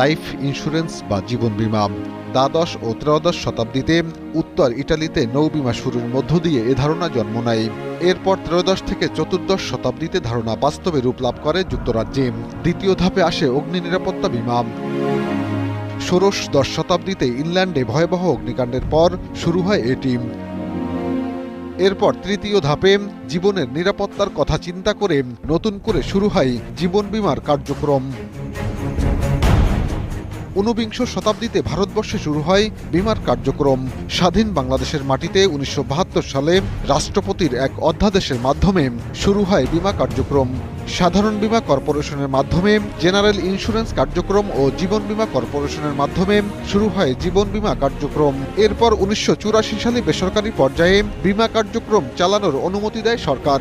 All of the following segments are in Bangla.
লাইফ ইন্স্যুরেন্স বা জীবন বীমা। দ্বাদশ ও ত্রয়োদশ শতাব্দীতে উত্তর ইটালিতে নৌবিমা শুরুর মধ্য দিয়ে এ ধারণা জন্ম নেয়। এরপর ত্রয়োদশ থেকে চতুর্দশ শতাব্দীতে ধারণা বাস্তবে রূপ লাভ করে যুক্তরাজ্যে। দ্বিতীয় ধাপে আসে অগ্নি নিরাপত্তা বীমা। ষোড়শ দশ শতাব্দীতে ইংল্যান্ডে ভয়াবহ অগ্নিকাণ্ডের পর শুরু হয় এটি এরপর তৃতীয় ধাপে জীবনের নিরাপত্তার কথা চিন্তা করে নতুন করে শুরু হয় জীবন বীমার কার্যক্রম। ঊনবিংশ শতাব্দীতে ভারতবর্ষে শুরু হয় বিমার কার্যক্রম। স্বাধীন বাংলাদেশের মাটিতে উনিশশো বাহাত্তর সালে রাষ্ট্রপতির এক অধ্যাদেশের মাধ্যমে শুরু হয় বিমা কার্যক্রম। সাধারণ বীমা কর্পোরেশনের মাধ্যমে জেনারেল ইন্স্যুরেন্স কার্যক্রম ও জীবন বীমা কর্পোরেশনের মাধ্যমে শুরু হয় জীবন বীমা কার্যক্রম। এরপর উনিশশো চুরাশি সালে বেসরকারি পর্যায়ে বীমা কার্যক্রম চালানোর অনুমতি দেয় সরকার।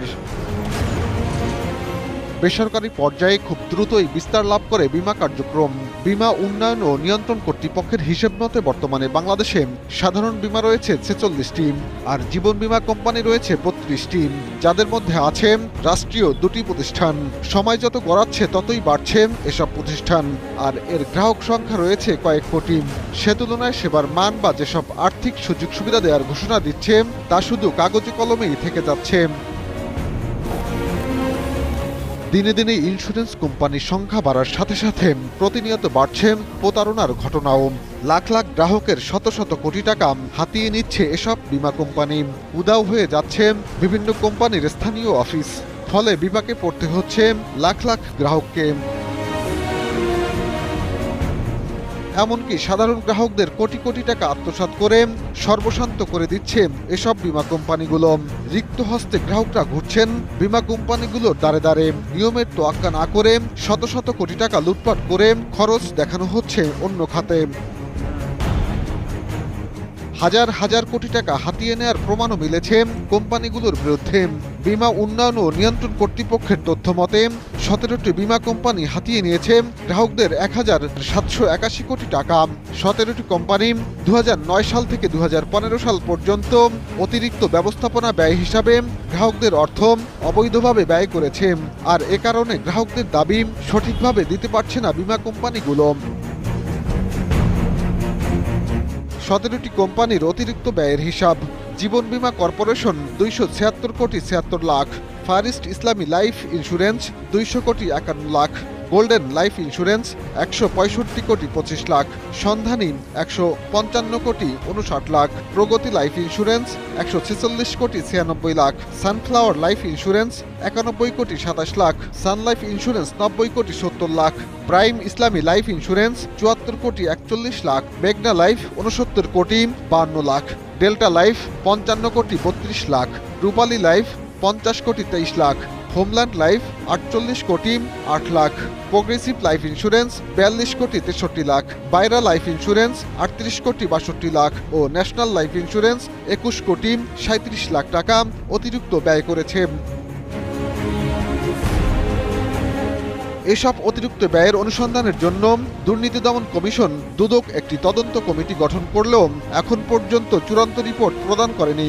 বেসরকারি পর্যায়ে খুব দ্রুতই বিস্তার লাভ করে বিমা কার্যক্রম। বিমা উন্নয়ন ও নিয়ন্ত্রণ কর্তৃপক্ষের হিসেব মতে বর্তমানে বাংলাদেশে সাধারণ বীমা রয়েছে ছেচল্লিশ ছেচল্লিশটি আর জীবন বীমা কোম্পানি রয়েছে বত্রিশটি। যাদের মধ্যে আছে রাষ্ট্রীয় দুটি প্রতিষ্ঠান। সময় যত গড়াচ্ছে ততই বাড়ছে এসব প্রতিষ্ঠান আর এর গ্রাহক সংখ্যা রয়েছে কয়েক কোটি। সে তুলনায় সেবার মান বা যেসব আর্থিক সুযোগ সুবিধা দেওয়ার ঘোষণা দিচ্ছে তা শুধু কাগজে কলমেই থেকে যাচ্ছে। দিনে দিনে ইন্স্যুরেন্স কোম্পানির সংখ্যা বাড়ার সাথে সাথে প্রতিনিয়ত বাড়ছে প্রতারণার ঘটনাও। লাখ লাখ গ্রাহকের শত শত কোটি টাকা হাতিয়ে নিচ্ছে এসব বিমা কোম্পানি। উদাও হয়ে যাচ্ছে বিভিন্ন কোম্পানির স্থানীয় অফিস। ফলে বিপাকে পড়তে হচ্ছে লাখ লাখ গ্রাহককে। এমনকি সাধারণ গ্রাহকদের কোটি কোটি টাকা আত্মসাত করে সর্বশান্ত করে দিচ্ছে এসব বিমা কোম্পানিগুলো। রিক্ত হস্তে গ্রাহকরা ঘুরছেন বিমা কোম্পানিগুলোর দ্বারে দ্বারে। নিয়মের তোয়াক্কা না করে শত শত কোটি টাকা লুটপাট করে খরচ দেখানো হচ্ছে অন্য খাতে। হাজার হাজার কোটি টাকা হাতিয়ে নেওয়ার প্রমাণও মিলেছে কোম্পানিগুলোর বিরুদ্ধে। বীমা উন্নয়ন ও নিয়ন্ত্রণ কর্তৃপক্ষের তথ্য মতে, সতেরোটি বীমা কোম্পানি হাতিয়ে নিয়েছে। গ্রাহকদের এক হাজার সাতশো একাশি কোটি টাকা। সতেরোটি কোম্পানি দু নয় সাল থেকে দু পনেরো সাল পর্যন্ত অতিরিক্ত ব্যবস্থাপনা ব্যয় হিসাবে গ্রাহকদের অর্থ অবৈধভাবে ব্যয় করেছে। আর এ কারণে গ্রাহকদের দাবি সঠিকভাবে দিতে পারছে না বিমা কোম্পানিগুলো। সতেরোটি কোম্পানির অতিরিক্ত ব্যয়ের হিসাব। জীবন বীমা কর্পোরেশন দুইশো ছিয়াত্তর কোটি ছিয়াত্তর lakh. Fareast Islami Life Insurance দুইশো কোটি একান্ন লাখ। গোল্ডেন লাইফ ইন্স্যুরেন্স একশো পঁয়ষট্টি কোটি পঁচিশ লাখ সন্ধানী একশো পঞ্চান্ন কোটি উনষাট লাখ, প্রগতি লাইফ ইন্স্যুরেন্স একশো ছেচল্লিশ কোটি ছিয়ানব্বই লাখ, সানফ্লাওয়ার লাইফ ইন্স্যুরেন্স একানব্বই কোটি সাতাশ লাখ, সান লাইফ ইন্স্যুরেন্স নব্বই কোটি সত্তর lakh, prime Islami life insurance চুয়াত্তর কোটি একচল্লিশ লাখ, মেঘনা লাইফ উনসত্তর কোটি বান্ন লাখ, ডেল্টা লাইফ পঞ্চান্ন কোটি বত্রিশ লাখ, রূপালী লাইফ পঞ্চাশ কোটি তেইশ লাখ হোমল্যান্ড লাইফ, আটচল্লিশ কোটি, আট লাখ। প্রোগ্রেসিভ লাইফ ইন্স্যুরেন্স বিয়াল্লিশ কোটি, তেষট্টি লাখ। বাইরা লাইফ ইন্স্যুরেন্স আটত্রিশ কোটি, বাষট্টি লাখ। ও ন্যাশনাল লাইফ ইন্স্যুরেন্স একুশ কোটি সাঁত্রিশ লাখ টাকা অতিরিক্ত ব্যয় করেছে। এসব অতিরিক্ত ব্যয়ের অনুসন্ধানের জন্য দুর্নীতি দমন কমিশন দুদক একটি তদন্ত কমিটি গঠন করলেও এখন পর্যন্ত চূড়ান্ত রিপোর্ট প্রদান করেনি।